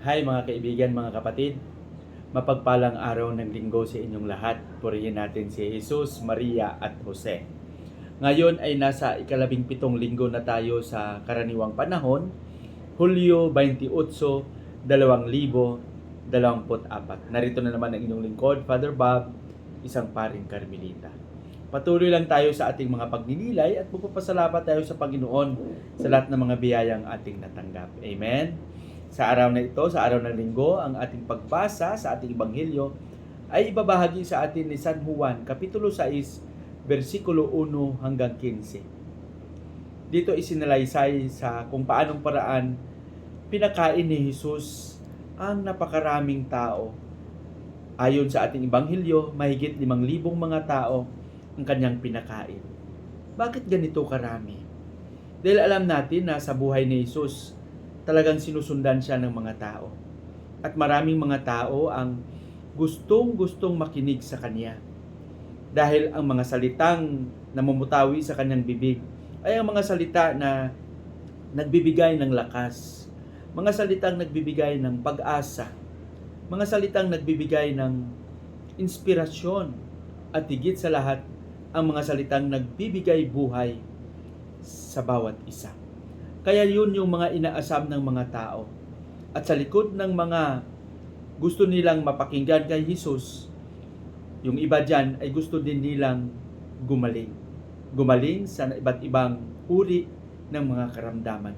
Hi mga kaibigan, mga kapatid. Mapagpalang araw ng linggo sa inyong lahat. Purihin natin si Jesus, Maria at Jose. Ngayon ay nasa ikalabing pitong linggo na tayo sa karaniwang panahon, Hulyo 28, 2024. Narito na naman ang inyong lingkod, Father Bob, isang paring Karmelita. Patuloy lang tayo sa ating mga pagninilay at pupapasalamat tayo sa Panginoon sa lahat ng mga biyayang ating natanggap. Amen. Sa araw na ito, sa araw ng linggo, ang ating pagbasa sa ating Ebanghelyo ay ibabahagi sa atin ni San Juan, Kapitulo 6, versikulo 1 hanggang 15. Dito isinalaysay sa kung paanong paraan pinakain ni Jesus ang napakaraming tao. Ayon sa ating Ebanghelyo, mahigit limang libong mga tao ang kanyang pinakain. Bakit ganito karami? Dahil alam natin na sa buhay ni Jesus, talagang sinusundan siya ng mga tao. At maraming mga tao ang gustong-gustong makinig sa kanya. Dahil ang mga salitang namumutawi sa kanyang bibig ay ang mga salita na nagbibigay ng lakas, mga salitang nagbibigay ng pag-asa, mga salitang nagbibigay ng inspirasyon at higit sa lahat ang mga salitang nagbibigay buhay sa bawat isa. Kaya yun yung mga inaasam ng mga tao. At sa likod ng mga gusto nilang mapakinggan kay Jesus, yung iba dyan ay gusto din nilang gumaling. Gumaling sa iba't ibang uri ng mga karamdaman.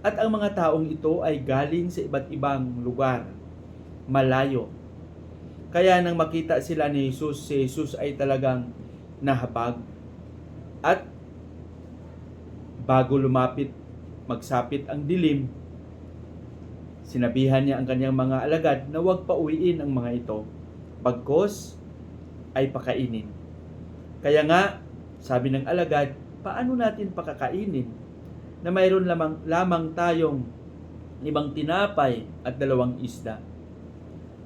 At ang mga taong ito ay galing sa iba't ibang lugar, malayo. Kaya nang makita sila ni Jesus, si Jesus ay talagang nahabag. At bago lumapit, magsapit ang dilim, sinabihan niya ang kanyang mga alagad na huwag pauwiin ang mga ito. Bagkos ay pakainin. Kaya nga, sabi ng alagad, paano natin pakakainin na mayroon lamang, lamang tayong limang tinapay at dalawang isda.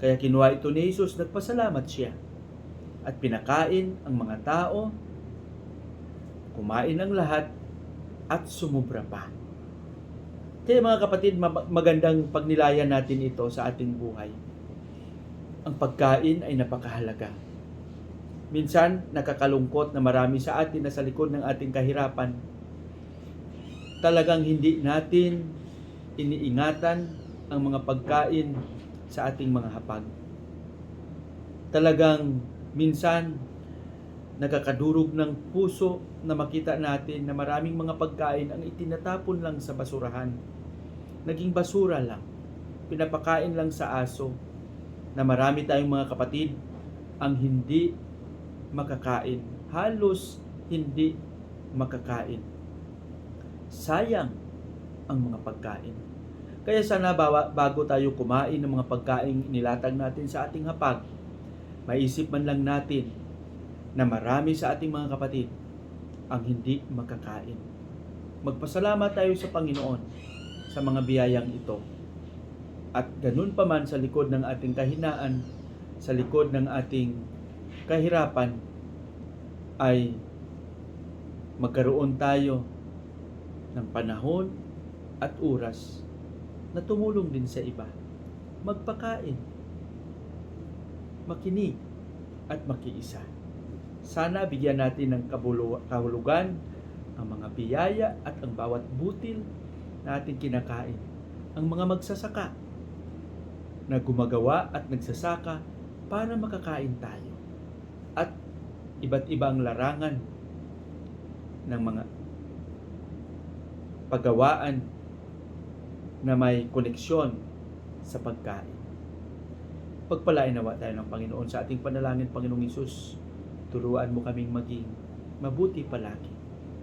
Kaya kinuha ito ni Jesus, nagpasalamat siya. At pinakain ang mga tao, kumain ang lahat, at sumubra pa. Kaya mga kapatid, ma- magandang pagnilayan natin ito sa ating buhay. Ang pagkain ay napakahalaga. Minsan, nakakalungkot na marami sa atin na sa likod ng ating kahirapan, talagang hindi natin iniingatan ang mga pagkain sa ating mga hapag. Talagang minsan nakakadurog ng puso na makita natin na maraming mga pagkain ang itinatapon lang sa basurahan. Naging basura lang. Pinapakain lang sa aso na marami tayong mga kapatid ang hindi makakain. Halos hindi makakain. Sayang ang mga pagkain. Kaya sana bago tayo kumain ng mga pagkain nilatag natin sa ating hapag, maisip man lang natin na marami sa ating mga kapatid ang hindi makakain. Magpasalamat tayo sa Panginoon sa mga biyayang ito. At ganun pa man sa likod ng ating kahinaan, sa likod ng ating kahirapan, ay magkaroon tayo ng panahon at oras na tumulong din sa iba. Magpakain, makinig, at makiisa. Sana bigyan natin ng kahulugan ang mga biyaya at ang bawat butil na ating kinakain. Ang mga magsasaka na gumagawa at nagsasaka para makakain tayo. At iba't ibang larangan ng mga paggawaan na may koneksyon sa pagkain. Pagpalain nawa tayo ng Panginoon sa ating panalangin, Panginoong Isus. Turuan mo kaming maging mabuti palagi.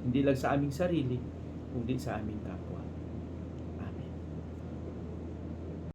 Hindi lang sa aming sarili, kundi sa aming kapwa.